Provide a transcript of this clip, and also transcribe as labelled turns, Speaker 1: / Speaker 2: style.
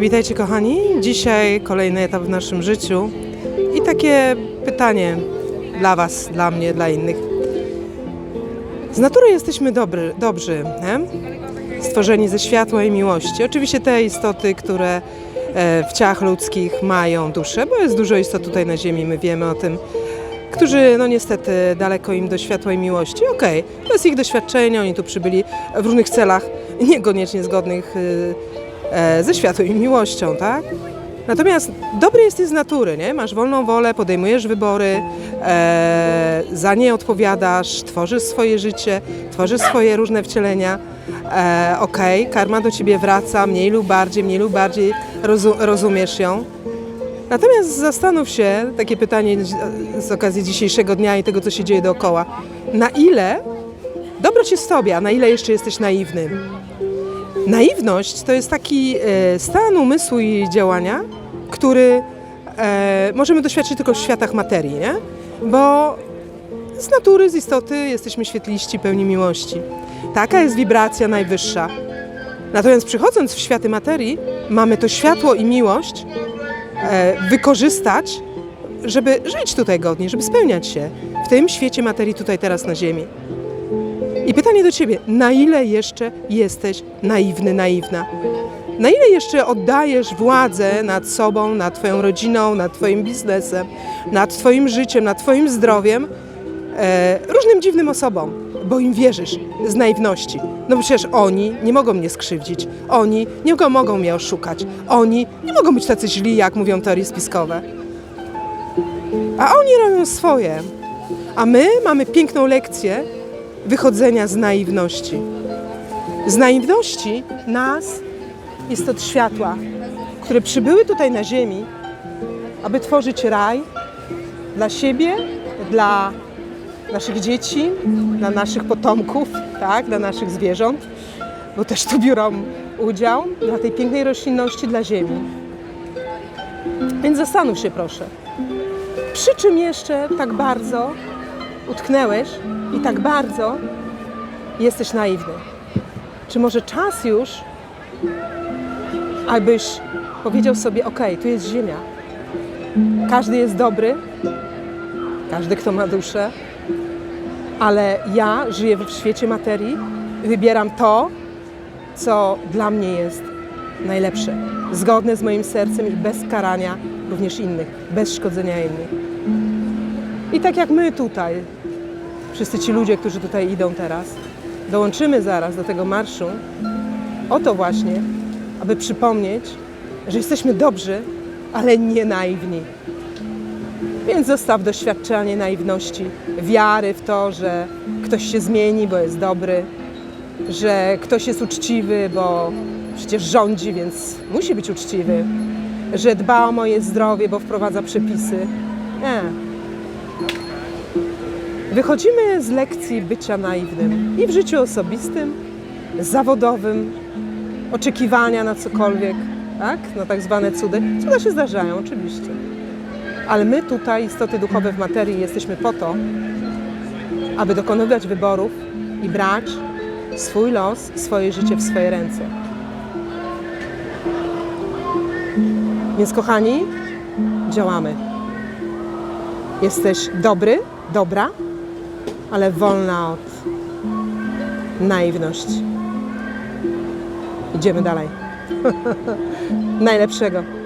Speaker 1: Witajcie kochani. Dzisiaj kolejny etap w naszym życiu i takie pytanie dla Was, dla mnie, dla innych. Z natury jesteśmy dobry, dobrzy, nie? stworzeni ze światła i miłości. Oczywiście te istoty, które e, w ciałach ludzkich mają duszę, bo jest dużo istot tutaj na Ziemi, my wiemy o tym, którzy no niestety daleko im do światła i miłości. Okej, to jest ich doświadczenie, oni tu przybyli w różnych celach, niekoniecznie zgodnych y, ze światłem i miłością, tak? Natomiast dobry jesteś z natury, nie? Masz wolną wolę, podejmujesz wybory, e, za nie odpowiadasz, tworzysz swoje życie, tworzysz swoje różne wcielenia. E, Okej, karma do ciebie wraca, mniej lub bardziej, mniej lub bardziej rozu, rozumiesz ją. Natomiast zastanów się, takie pytanie z- okazji dzisiejszego dnia i tego, co się dzieje dookoła. Na ile dobro ci z tobie, a na ile jeszcze jesteś naiwny? Naiwność to jest taki e, stan umysłu i działania, który e, możemy doświadczyć tylko w światach materii, nie? Bo z natury, z istoty jesteśmy świetliści, pełni miłości. Taka jest wibracja najwyższa. Natomiast przychodząc w światy materii, mamy to światło i miłość e, wykorzystać, żeby żyć tutaj godnie, żeby spełniać się w tym świecie materii tutaj teraz na Ziemi. I pytanie do Ciebie, na ile jeszcze jesteś naiwny, naiwna? Na ile jeszcze oddajesz władzę nad sobą, nad Twoją rodziną, nad Twoim biznesem, nad Twoim życiem, nad Twoim zdrowiem e, różnym dziwnym osobom, bo im wierzysz z naiwności. No przecież oni nie mogą mnie skrzywdzić, oni nie mogą, mogą mnie oszukać, oni nie mogą być tacy źli, jak mówią teorie spiskowe. A oni robią swoje. A my mamy piękną lekcję wychodzenia z naiwności. Z naiwności nas jest od światła, które przybyły tutaj na Ziemi, aby tworzyć raj dla siebie, dla naszych dzieci, dla naszych potomków, tak, dla naszych zwierząt, bo też tu biorą udział, dla tej pięknej roślinności, dla Ziemi. Więc zastanów się proszę, przy czym jeszcze tak bardzo utknęłeś i tak bardzo jesteś naiwny? Czy może czas już, abyś powiedział sobie: OK, tu jest Ziemia. Każdy jest dobry, każdy, kto ma duszę, ale ja żyję w świecie materii, wybieram to, co dla mnie jest najlepsze, zgodne z moim sercem i bez karania również innych, bez szkodzenia innych. I tak jak my tutaj, wszyscy ci ludzie, którzy tutaj idą teraz, dołączymy zaraz do tego marszu, o to właśnie, aby przypomnieć, że jesteśmy dobrzy, ale nie naiwni. Więc zostaw doświadczenie naiwności, wiary w to, że ktoś się zmieni, bo jest dobry, że ktoś jest uczciwy, bo przecież rządzi, więc musi być uczciwy, że dba o moje zdrowie, bo wprowadza przepisy. Nie. Wychodzimy z lekcji bycia naiwnym i w życiu osobistym, zawodowym, oczekiwania na cokolwiek, tak? na tak zwane cudy. Cuda się zdarzają, oczywiście. Ale my tutaj, istoty duchowe w materii, jesteśmy po to, aby dokonywać wyborów i brać swój los, swoje życie w swoje ręce. Więc kochani, działamy. Jesteś dobry, dobra, ale wolna od naiwności. Idziemy dalej. Najlepszego.